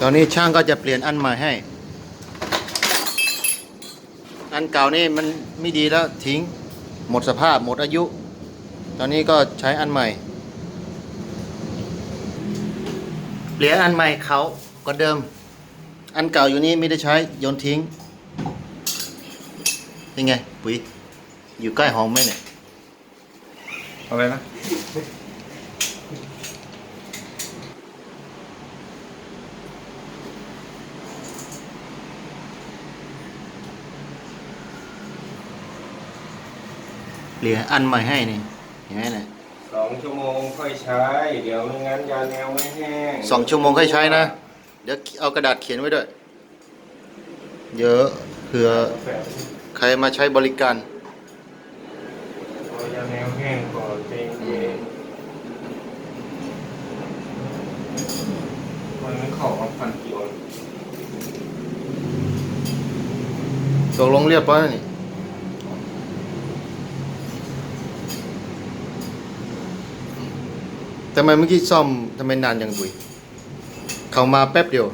ตอนนี้ช่างก็จะเปลี่ยนอันใหม่ให้ อันเก่านี่มันไม่ดีแล้วทิ้ง หมดสภาพหมดอายุ ตอนนี้ก็ใช้อันใหม่ เปลี่ยนอันใหม่เขาก็เดิม อันเก่าอยู่นี่ไม่ได้ใช้โยนทิ้งเป็นไงปุ๋ยอยู่ใกล้ห้องไหมเนี่ยอะไรนะ เปลี่ยนอันใหม่ให้นี่เห็นไหมเนี่ยสองชั่วโมงค่อยใช้ เดี๋ยวไม่งั้นยาแนวไม่แห้งสองชั่วโมงค่อยใช้นะ เดี๋ยวเอากระดาษเขียนไว้ด้วย เยอะเผื่อแฝดใครมาใช้บริการเอายาแนวแห้งก่อนเจงเย็นวันนี้ขอมาพันกิโลตกลงเรียบร้อยแล้วนี่ ทำไมเมื่อกี้ซ่อมทำไมนานอย่างดุยเขามาแป๊บเดียว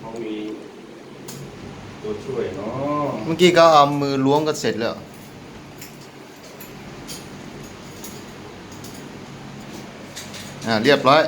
เขามีตัวช่วยเนาะเมื่อกี้ก็เอามือล้วงก็เสร็จแล้ว อ่าเรียบร้อย